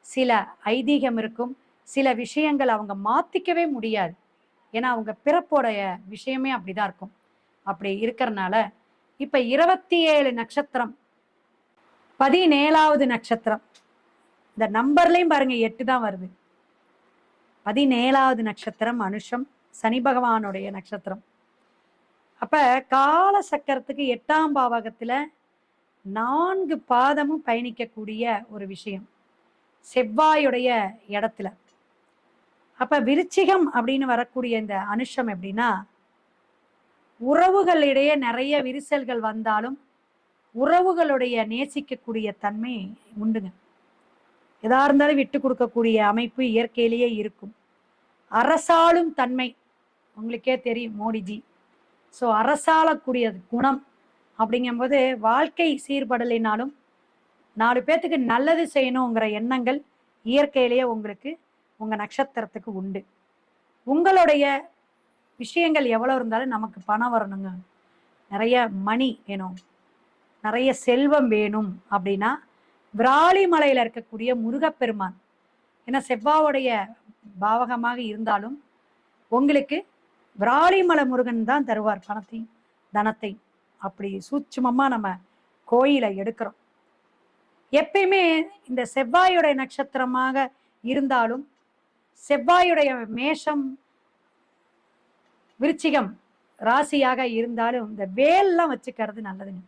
சில ஐதீகம் இருக்கும் சில விஷயங்கள் அவங்க மாத்திக்கவே முடியாது. ஏன்னா அவங்க பிறப்போடைய விஷயமே அப்படிதான் இருக்கும். அப்படி இருக்கிறனால இப்ப இருபத்தி ஏழு நட்சத்திரம் பதினேழாவது நட்சத்திரம். இந்த நம்பர்லையும் பாருங்க எட்டு தான் வருது. பதினேழாவது நட்சத்திரம் அனுஷம் சனி பகவானுடைய நட்சத்திரம். அப்ப கால சக்கரத்துக்கு எட்டாம் பாவகத்துல நான்கு பாதமும் பயணிக்கக்கூடிய ஒரு விஷயம். செவ்வாயுடைய இடத்துல. அப்ப விருச்சிகம் அப்படின்னு வரக்கூடிய இந்த அனுஷம் எப்படின்னா உறவுகளிடையே நிறைய விரிசல்கள் வந்தாலும் உறவுகளுடைய நேசிக்கக்கூடிய தன்மை உண்டுங்க. எதா இருந்தாலும் விட்டு கொடுக்கக்கூடிய அமைப்பு இயற்கையிலேயே இருக்கும். அரசாளும் தன்மை உங்களுக்கே தெரியும் மோடிஜி. ஸோ அரசாளக்கூடிய குணம் அப்படிங்கும்போது வாழ்க்கை சீர்படலைனாலும் நாலு பேர்த்துக்கு நல்லது செய்யணுங்கிற எண்ணங்கள் இயற்கையிலேயே உங்களுக்கு உங்கள் நட்சத்திரத்துக்கு உண்டு. உங்களுடைய விஷயங்கள் எவ்வளோ இருந்தாலும் நமக்கு பணம் வரணுங்க. நிறைய மணி வேணும். நிறைய செல்வம் வேணும் அப்படின்னா விராலிமலையில் இருக்கக்கூடிய முருகப்பெருமான் ஏன்னா செவ்வாவுடைய பாவகமாக இருந்தாலும் உங்களுக்கு விராலிமலை முருகன் தான் தருவார் பணத்தையும் தனத்தை அப்படி சூட்சமமாக நம்ம கோயிலை எடுக்கிறோம். எப்பயுமே இந்த செவ்வாயுடைய நட்சத்திரமாக இருந்தாலும் செவ்வாயுடைய மேஷம் விருச்சிகம் ராசியாக இருந்தாலும் இந்த வேல்லாம் வச்சுக்கிறது நல்லதுங்க.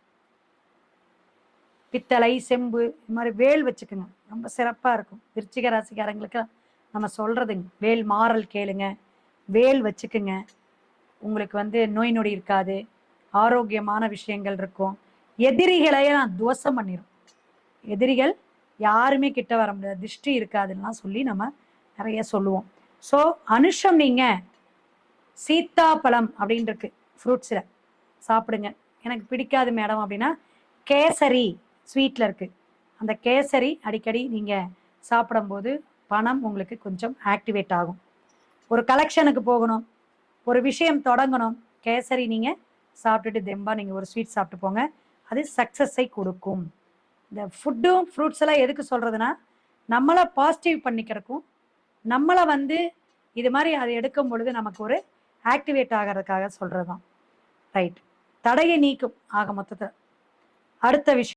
பித்தளை செம்பு இது மாதிரி வேல் வச்சுக்கோங்க. ரொம்ப சிறப்பாக இருக்கும். விருச்சிக ராசிக்காரங்களுக்கு நம்ம சொல்றதுங்க. வேல் மாறல் கேளுங்க. வேல் வச்சுக்குங்க. உங்களுக்கு வந்து நோய் நொடி இருக்காது. ஆரோக்கியமான விஷயங்கள் இருக்கும். எதிரிகளையெல்லாம் துவசம் பண்ணிடும் எதிரிகள் யாருமே கிட்ட வர முடியாது. திருஷ்டி இருக்காதுலாம் சொல்லி நம்ம நிறைய சொல்லுவோம். ஸோ அனுஷம் நீங்க சீத்தாப்பழம் அப்படின்னு இருக்கு ஃப்ரூட்ஸில் சாப்பிடுங்க. எனக்கு பிடிக்காது மேடம் அப்படின்னா கேசரி ஸ்வீட்டில் இருக்கு. அந்த கேசரி அடிக்கடி நீங்க சாப்பிடும்போது பணம் உங்களுக்கு கொஞ்சம் ஆக்டிவேட் ஆகும். ஒரு கலெக்ஷனுக்கு போகணும். ஒரு விஷயம் தொடங்கணும். கேசரி நீங்க சாப்பிட்டுட்டு தெம்பா நீங்க ஒரு ஸ்வீட் சாப்பிட்டு போங்க. அது சக்சஸை கொடுக்கும். இந்த ஃபுட்டும் ஃப்ரூட்ஸ் எல்லாம் எதுக்கு சொல்கிறதுன்னா நம்மளை பாசிட்டிவ் பண்ணிக்கிறக்கும் நம்மளை வந்து இது மாதிரி அதை எடுக்கும் பொழுது நமக்கு ஒரு ஆக்டிவேட் ஆகிறதுக்காக சொல்கிறது தான் ரைட் தடையை நீக்கும் ஆக மொத்தத்தில். அடுத்த விஷயம்.